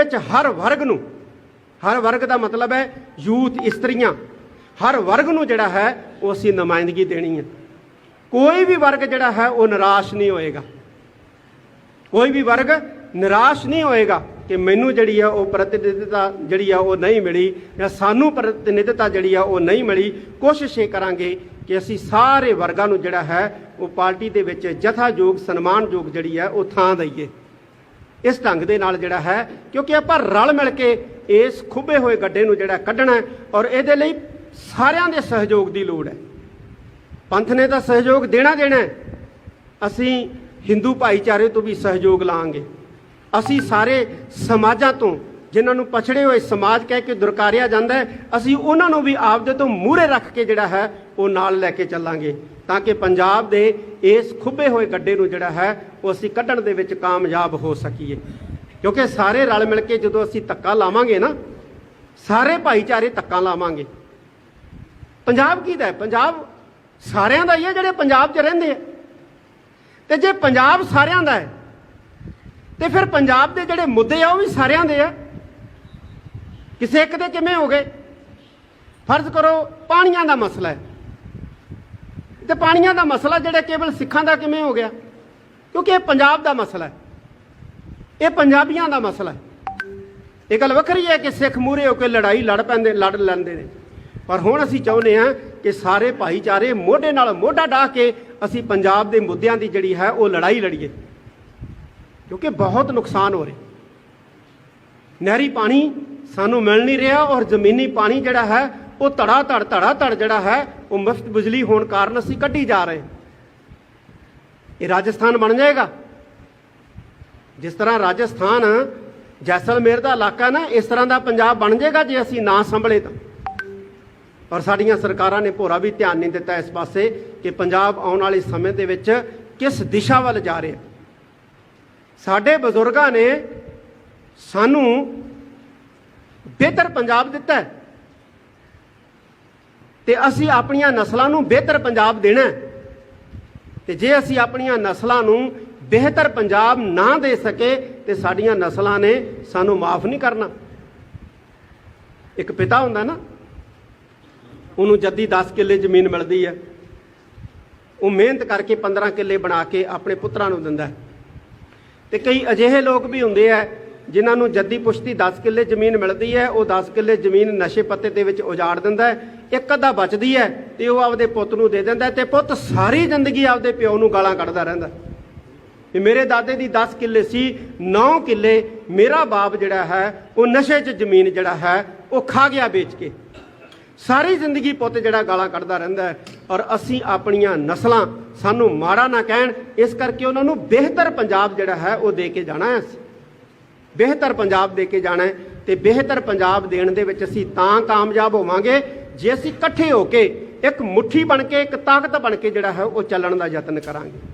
ਵਿੱਚ ਹਰ ਵਰਗ ਨੂੰ, ਹਰ ਵਰਗ ਦਾ ਮਤਲਬ ਹੈ ਯੂਥ ਇਸਤਰੀਆਂ। ਹਰ ਵਰਗ ਨੂੰ ਜਿਹੜਾ ਹੈ ਉਹ ਅਸੀਂ ਨੁਮਾਇੰਦਗੀ ਦੇਣੀ ਹੈ। ਕੋਈ ਵੀ ਵਰਗ ਜਿਹੜਾ ਹੈ ਉਹ ਨਿਰਾਸ਼ ਨਹੀਂ ਹੋਏਗਾ। ਕੋਈ ਵੀ ਵਰਗ ਨਿਰਾਸ਼ ਨਹੀਂ ਹੋਏਗਾ ਕਿ ਮੈਨੂੰ ਜਿਹੜੀ ਆ ਉਹ ਪ੍ਰਤੀਨਿਧਤਾ ਜਿਹੜੀ ਆ ਉਹ ਨਹੀਂ ਮਿਲੀ ਜਾਂ ਸਾਨੂੰ ਪ੍ਰਤੀਨਿਧਤਾ ਜਿਹੜੀ ਆ ਉਹ ਨਹੀਂ ਮਿਲੀ। ਕੋਸ਼ਿਸ਼ ਇਹ ਕਰਾਂਗੇ ਕਿ ਅਸੀਂ ਸਾਰੇ ਵਰਗਾਂ ਨੂੰ ਜਿਹੜਾ ਹੈ ਉਹ ਪਾਰਟੀ ਦੇ ਵਿੱਚ ਜਥਾਯੋਗ ਸਨਮਾਨਯੋਗ ਜਿਹੜੀ ਹੈ ਉਹ ਥਾਂ ਦਈਏ। ਇਸ ਢੰਗ ਦੇ ਨਾਲ ਜਿਹੜਾ ਹੈ, ਕਿਉਂਕਿ ਆਪਾਂ ਰਲ ਮਿਲ ਕੇ ਇਸ ਖੁੱਬੇ ਹੋਏ ਗੱਡੇ ਨੂੰ ਜਿਹੜਾ ਕੱਢਣਾ ਹੈ ਔਰ ਇਹਦੇ ਲਈ ਸਾਰਿਆਂ ਦੇ ਸਹਿਯੋਗ ਦੀ ਲੋੜ ਹੈ। ਪੰਥ ਨੇ ਤਾਂ ਸਹਿਯੋਗ ਦੇਣਾ ਦੇਣਾ ਅਸੀਂ ਹਿੰਦੂ ਭਾਈਚਾਰੇ ਤੋਂ ਵੀ ਸਹਿਯੋਗ ਲਾਂਗੇ। ਅਸੀਂ ਸਾਰੇ ਸਮਾਜਾਂ ਤੋਂ ਜਿਨ੍ਹਾਂ ਨੂੰ ਪਛੜੇ ਹੋਏ ਸਮਾਜ ਕਹਿ ਕੇ ਦੁਰਕਾਰਿਆ ਜਾਂਦਾ ਹੈ, ਅਸੀਂ ਉਹਨਾਂ ਨੂੰ ਵੀ ਆਪਦੇ ਤੋਂ ਮੂਹਰੇ ਰੱਖ ਕੇ ਜਿਹੜਾ ਹੈ, ਉਹ ਨਾਲ ਲੈ ਕੇ ਚੱਲਾਂਗੇ। ਤਾਂ ਕਿ ਪੰਜਾਬ ਦੇ ਇਸ ਖੁੱਬੇ ਹੋਏ ਗੱਡੇ ਨੂੰ ਜਿਹੜਾ ਹੈ, ਉਹ ਅਸੀਂ ਕੱਢਣ ਦੇ ਵਿੱਚ ਕਾਮਯਾਬ ਹੋ ਸਕੀਏ। ਕਿਉਂਕਿ ਸਾਰੇ ਰਲ ਮਿਲ ਕੇ ਜਦੋਂ ਅਸੀਂ ਧੱਕਾ ਲਾਵਾਂਗੇ ਨਾ, ਸਾਰੇ ਭਾਈਚਾਰੇ ਧੱਕਾ ਲਾਵਾਂਗੇ। ਪੰਜਾਬ ਕੀ ਦਾ ਪੰਜਾਬ ਸਾਰਿਆਂ ਦਾ ਹੀ ਹੈ ਜਿਹੜੇ ਪੰਜਾਬ 'ਚ ਰਹਿੰਦੇ ਆ। ਤੇ ਜੇ ਪੰਜਾਬ ਸਾਰਿਆਂ ਦਾ ਹੈ, ਤੇ ਫਿਰ ਪੰਜਾਬ ਦੇ ਜਿਹੜੇ ਮੁੱਦੇ ਆ, ਉਹ ਵੀ ਸਾਰਿਆਂ ਦੇ ਆ। ਕਿਸੇ ਇੱਕ ਦੇ ਕਿਵੇਂ ਹੋ ਗਏ? ਫਰਜ਼ ਕਰੋ, ਪਾਣੀਆਂ ਦਾ ਮਸਲਾ ਹੈ। ਤੇ ਪਾਣੀਆਂ ਦਾ ਮਸਲਾ ਜਿਹੜਾ ਕੇਵਲ ਸਿੱਖਾਂ ਦਾ ਕਿਵੇਂ ਹੋ ਗਿਆ? ਕਿਉਂਕਿ ਇਹ ਪੰਜਾਬ ਦਾ ਮਸਲਾ ਹੈ। ਇਹ ਪੰਜਾਬੀਆਂ ਦਾ ਮਸਲਾ ਹੈ। ਇਹ ਗੱਲ ਵੱਖਰੀ ਹੈ ਕਿ ਸਿੱਖ ਮੂਰੇ ਹੋ ਕੇ ਲੜਾਈ ਲੜ ਪੈਂਦੇ, ਲੜ ਲੈਂਦੇ ਨੇ। ਪਰ ਹੁਣ ਅਸੀਂ ਚਾਹੁੰਦੇ ਹਾਂ ਕਿ ਸਾਰੇ ਭਾਈਚਾਰੇ ਮੋਢੇ ਨਾਲ ਮੋਢਾ ਢਾ ਕੇ ਅਸੀਂ ਪੰਜਾਬ ਦੇ ਮੁੱਦਿਆਂ ਦੀ ਜਿਹੜੀ ਹੈ ਉਹ ਲੜਾਈ ਲੜੀਏ। ਕਿਉਂਕਿ ਬਹੁਤ ਨੁਕਸਾਨ ਹੋ ਰਿਹਾ। ਨਹਿਰੀ ਪਾਣੀ ਸਾਨੂੰ ਮਿਲ ਨਹੀਂ ਰਿਹਾ ਔਰ ਜ਼ਮੀਨੀ ਪਾਣੀ ਜਿਹੜਾ ਹੈ, ਉਹ ਧੜਾ ਧੜ ਧੜਾ ਧੜ ਜਿਹੜਾ ਹੈ, ਉਹ ਮੁਫਤ ਬਿਜਲੀ ਹੋਣ ਕਾਰਨ ਅਸੀਂ ਕੱਢੀ ਜਾ ਰਹੇ ਇਹ ਰਾਜਸਥਾਨ ਬਣ ਜਾਏਗਾ। ਜਿਸ ਤਰ੍ਹਾਂ ਰਾਜਸਥਾਨ ਜੈਸਲਮੇਰ ਦਾ ਇਲਾਕਾ ਨਾ, ਇਸ ਤਰ੍ਹਾਂ ਦਾ ਪੰਜਾਬ ਬਣ ਜਾਏਗਾ ਜੇ ਅਸੀਂ ਨਾ ਸੰਭਲੇ ਤਾਂ। ਔਰ ਸਾਡੀਆਂ ਸਰਕਾਰਾਂ ਨੇ ਭੋਰਾ ਵੀ ਧਿਆਨ ਨਹੀਂ ਦਿੱਤਾ ਇਸ ਪਾਸੇ ਕਿ ਪੰਜਾਬ ਆਉਣ ਵਾਲੇ ਸਮੇਂ ਦੇ ਵਿੱਚ ਕਿਸ ਦਿਸ਼ਾ ਵੱਲ ਜਾ ਰਿਹਾ। ਸਾਡੇ ਬਜ਼ੁਰਗਾਂ ਨੇ ਸਾਨੂੰ ਬਿਹਤਰ ਪੰਜਾਬ ਦਿੱਤਾ ਹੈ। ਤੇ ਅਸੀਂ ਆਪਣੀਆਂ ਨਸਲਾਂ ਨੂੰ ਬਿਹਤਰ ਪੰਜਾਬ ਦੇਣਾ ਤੇ ਜੇ ਅਸੀਂ ਆਪਣੀਆਂ ਨਸਲਾਂ ਨੂੰ ਬਿਹਤਰ ਪੰਜਾਬ ਨਾ ਦੇ ਸਕੇ, ਤੇ ਸਾਡੀਆਂ ਨਸਲਾਂ ਨੇ ਸਾਨੂੰ ਮਾਫ ਨਹੀਂ ਕਰਨਾ। ਇੱਕ ਪਿਤਾ ਹੁੰਦਾ ਨਾ, ਉਹਨੂੰ ਜੱਦੀ 10 ਕਿੱਲੇ ਜ਼ਮੀਨ ਮਿਲਦੀ ਹੈ। ਉਹ ਮਿਹਨਤ ਕਰਕੇ 15 ਕਿੱਲੇ ਬਣਾ ਕੇ ਆਪਣੇ ਪੁੱਤਰਾਂ ਨੂੰ ਦਿੰਦਾ ਹੈ। ਤੇ ਕਈ ਅਜਿਹੇ ਲੋਕ ਵੀ ਹੁੰਦੇ ਆ ਜਿਨ੍ਹਾਂ ਨੂੰ ਜੱਦੀ ਪੁਸ਼ਤੀ 10 ਕਿੱਲੇ ਜ਼ਮੀਨ ਮਿਲਦੀ ਹੈ, ਉਹ 10 ਕਿੱਲੇ ਜ਼ਮੀਨ ਨਸ਼ੇ ਪੱਤੇ ਦੇ ਵਿੱਚ ਉਜਾੜ ਦਿੰਦਾ ਹੈ। ਇੱਕ ਅੱਧਾ ਬਚਦੀ ਹੈ ਤੇ ਉਹ ਆਪਦੇ ਪੁੱਤ ਨੂੰ ਦੇ ਦਿੰਦਾ ਹੈ ਤੇ ਪੁੱਤ ਸਾਰੀ ਜ਼ਿੰਦਗੀ ਆਪਦੇ ਪਿਓ ਨੂੰ ਗਾਲਾਂ ਕੱਢਦਾ ਰਹਿੰਦਾ ਵੀ ਮੇਰੇ ਦਾਦੇ ਦੀ 10 ਕਿੱਲੇ ਸੀ 9 ਕਿੱਲੇ ਮੇਰਾ ਬਾਪ ਜਿਹੜਾ ਹੈ, ਉਹ ਨਸ਼ੇ 'ਚ ਜ਼ਮੀਨ ਜਿਹੜਾ ਹੈ, ਉਹ ਖਾ ਗਿਆ ਵੇਚ ਕੇ। ਸਾਰੀ ਜ਼ਿੰਦਗੀ ਪੁੱਤ ਜਿਹੜਾ ਗਾਲਾਂ ਕੱਢਦਾ ਰਹਿੰਦਾ ਹੈ ਔਰ ਅਸੀਂ ਆਪਣੀਆਂ ਨਸਲਾਂ ਸਾਨੂੰ ਮਾੜਾ ਨਾ ਕਹਿਣ, ਇਸ ਕਰਕੇ ਉਹਨਾਂ ਨੂੰ ਬਿਹਤਰ ਪੰਜਾਬ ਜਿਹੜਾ ਹੈ, ਉਹ ਦੇ ਕੇ ਜਾਣਾ ਹੈ ਬਿਹਤਰ ਪੰਜਾਬ ਦੇ ਕੇ ਜਾਣਾ ਹੈ ਤੇ ਬਿਹਤਰ ਪੰਜਾਬ ਦੇਣ ਦੇ ਵਿੱਚ ਅਸੀਂ ਤਾਂ ਕਾਮਯਾਬ ਹੋਵਾਂਗੇ ਜੇ ਅਸੀਂ ਇਕੱਠੇ ਹੋ ਕੇ ਇੱਕ ਮੁਠੀ ਬਣ ਕੇ, ਇੱਕ ਤਾਕਤ ਬਣ ਕੇ ਜਿਹੜਾ ਹੈ ਉਹ ਚੱਲਣ ਦਾ ਯਤਨ ਕਰਾਂਗੇ।